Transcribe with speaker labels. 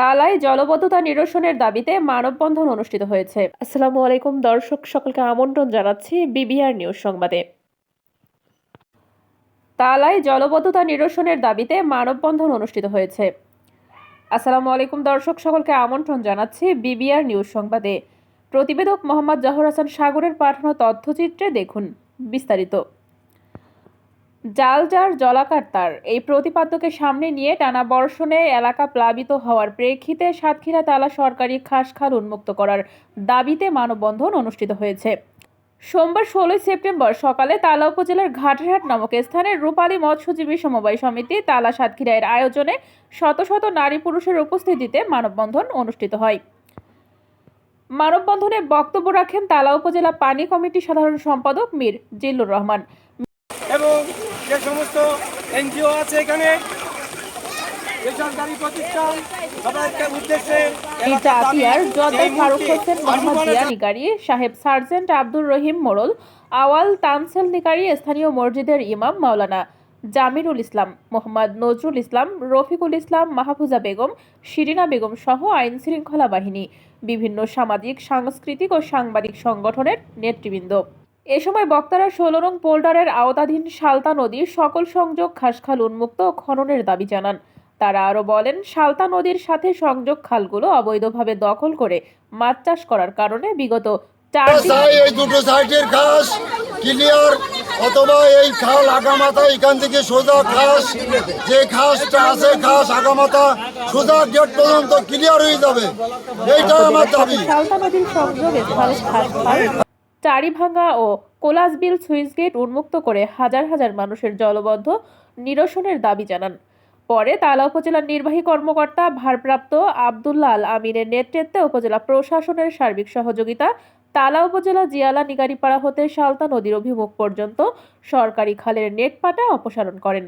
Speaker 1: তালায় জলবদ্ধতা নিরসনের দাবিতে মানববন্ধন অনুষ্ঠিত হয়েছে। আসসালামু আলাইকুম, দর্শক, সকলকে আমন্ত্রণ জানাচ্ছি বিবিআর নিউজ সংবাদে। তালায় জলবদ্ধতা নিরসনের দাবিতে মানববন্ধন অনুষ্ঠিত হয়েছে। আসসালামু আলাইকুম, দর্শক, সকলকে আমন্ত্রণ জানাচ্ছি বিবিআর নিউজ সংবাদে। প্রতিবেদক মোহাম্মদ জহর হাসান সাগরের পাঠানো তথ্যচিত্রে দেখুন বিস্তারিত। জাল জার জলাকার তার। এই প্রতিপাদ্যকে সামনে নিয়ে টানা বর্ষণে এলাকা প্লাবিত হওয়ার প্রেক্ষিতে সাতক্ষীরা তালা সরকারি খাসখাল উন্মুক্ত করার দাবিতে মানববন্ধন অনুষ্ঠিত হয়েছে। সোমবার ষোলোই সেপ্টেম্বর সকালে তালা উপজেলার ঘাটরহাট নামক স্থানে রূপালী মৎস্যজীবী সমবায় সমিতি তালা সাতক্ষীরার আয়োজনে শত শত নারী পুরুষের উপস্থিতিতে মানববন্ধন অনুষ্ঠিত হয়। মানববন্ধনে বক্তব্য রাখেন তালা উপজেলা পানি কমিটি সাধারণ সম্পাদক মীর জিল্লুর রহমান।
Speaker 2: এবং যে সমস্ত এনজিও আছে এখানে বেসরকারি প্রতিষ্ঠান সবাইকে উদ্দেশ্যে
Speaker 1: মির্জা আতিয়ার জর্দার ফারুক হোসেন মোহাম্মদ জিয়া নিকারি সাহেব সার্জেন্ট আব্দুর রহিম মোড়ল আওয়াল তানসেল নিকারি স্থানীয় মসজিদের ইমাম মাওলানা জামিরুল ইসলাম মোহাম্মদ নজরুল ইসলাম রফিকুল ইসলাম মাহফুজা বেগম শিরিনা বেগম সহ আইন শৃঙ্খলা বাহিনী বিভিন্ন সামাজিক সাংস্কৃতিক ও সাংবাদিক সংগঠনের নেতৃবৃন্দ। এ সময় বক্তারা ষোলো নং পোল্ডারের আওতাধীন সালতা নদীর সকল সংযোগ খাসখাল উন্মুক্ত খননের দাবি জানান। তারা আরও বলেন সালতা নদীর সাথে সংযোগ খালগুলো অবৈধভাবে দখল করে মাছ চাষ করার কারণে বিগত চার
Speaker 3: এই দুটো সাইডের ঘাস ক্লিয়ার অথবা এই খাল আগামাথা এখান থেকে সোজা ঘাস যে ঘাসটা আছে ঘাস আগামাথা সোজা গেট পর্যন্ত ক্লিয়ার হয়ে যাবে। এইটাই আমার দাবি।
Speaker 1: চারিভাঙ্গা ও কোলাসবিল সুইচ গেট উন্মুক্ত করে হাজার হাজার মানুষের জলবদ্ধ নিরসনের দাবি জানান। পরে তালা উপজেলার নির্বাহী কর্মকর্তা ভারপ্রাপ্ত আবদুল্লাহ আল আমিনের নেতৃত্বে উপজেলা প্রশাসনের সার্বিক সহযোগিতা, তালা উপজেলা জিয়ালা নিগারিপাড়া হতে সালতা নদীর অভিমুখ পর্যন্ত সরকারি খালের নেট পাটা অপসারণ করেন।